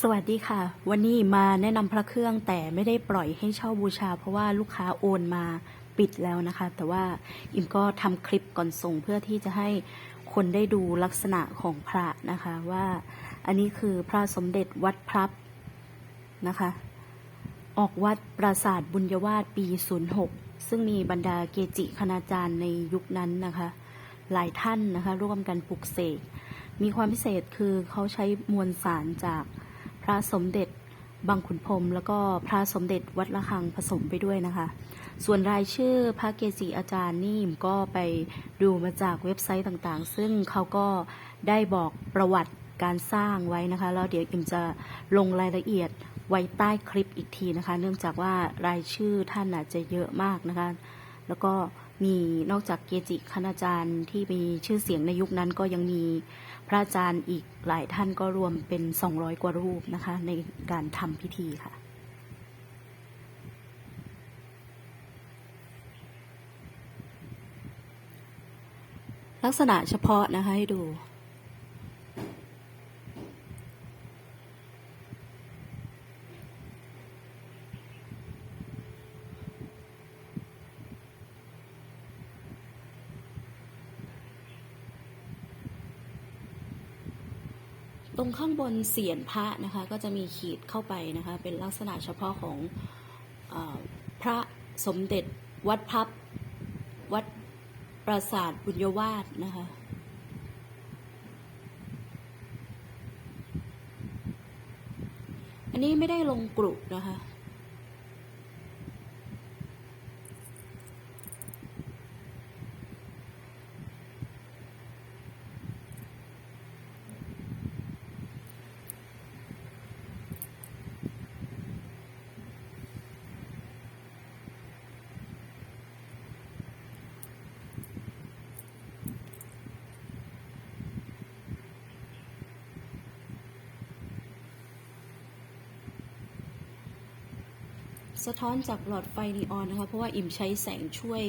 สวัสดีค่ะ วันนี้มาแนะนำพระเครื่องแต่ไม่ได้ปล่อยให้เช่าบูชา เพราะว่าลูกค้าโอนมาปิดแล้วนะคะ แต่ว่าอิมก็ทำคลิปก่อนส่งเพื่อที่จะให้คนได้ดูลักษณะของพระนะคะว่าอันนี้คือพระสมเด็จวัดพลับนะคะ ออกวัดปราสาทบุญยวาสปี 06 ซึ่งมีบรรดาเกจิคณาจารย์ในยุคนั้นนะคะ หลายท่านนะคะ ร่วมกันปลุกเสกมีความพิเศษคือเขาใช้มวลสารจาก พระสมเด็จบางขุนพรมแล้วก็พระสมเด็จวัดละคังผสมไปด้วยนะคะ ส่วนรายชื่อพระเกจิอาจารย์นี่มก็ไปดูมาจากเว็บไซต์ต่างๆ ซึ่งเขาก็ได้บอกประวัติการสร้างไว้นะคะแล้วเดี๋ยวอิมจะลงรายละเอียดไว้ใต้คลิปอีกทีนะคะ เนื่องจากว่ารายชื่อท่านอาจจะเยอะมากนะคะ แล้วก็ มีนอกจากเกจิคณาจารย์ที่มีชื่อเสียงในยุคนั้นก็ยังมีพระอาจารย์อีกหลายท่านก็รวมเป็น 200 กว่ารูปนะคะ ในการทำพิธีค่ะ ลักษณะเฉพาะนะคะให้ดู ตรงข้างบนเสียนพระนะคะ ก็จะมีขีดเข้าไปนะคะ เป็นลักษณะเฉพาะของอพระสมเด็จวัดพับ วัดปราสาทบุญยวาสนะคะอันนี้ไม่ได้ลงกรุนะคะ สะท้อนจากหลอดไฟนีออนนะคะ เพราะว่าอิ่มใช้แสงช่วย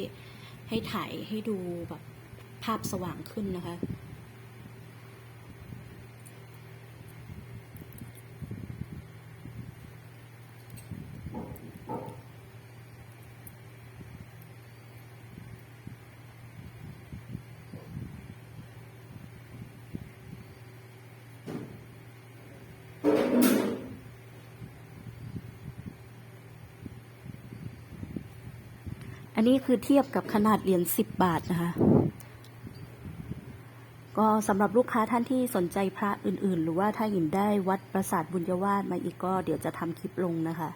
ให้ถ่ายให้ดูแบบภาพสว่างขึ้นนะคะ อันนี้คือเทียบกับขนาดเหรียญ10บบาทนะคะ ก็สำหรับลูกค้าท่านที่สนใจพระอื่นๆ หรือว่าถ้าหยินได้วัดปราสาทบุญยวาสมาอีกก็เดี๋ยวจะทำคลิปลงนะคะ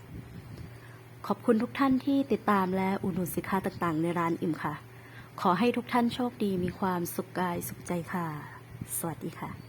ขอบคุณทุกท่านที่ติดตามและอุดหนุนสินค้าต่างๆ ในร้านอิ่มค่ะ ขอให้ทุกท่านโชคดีมีความสุขกายสุขใจค่ะ สวัสดีค่ะ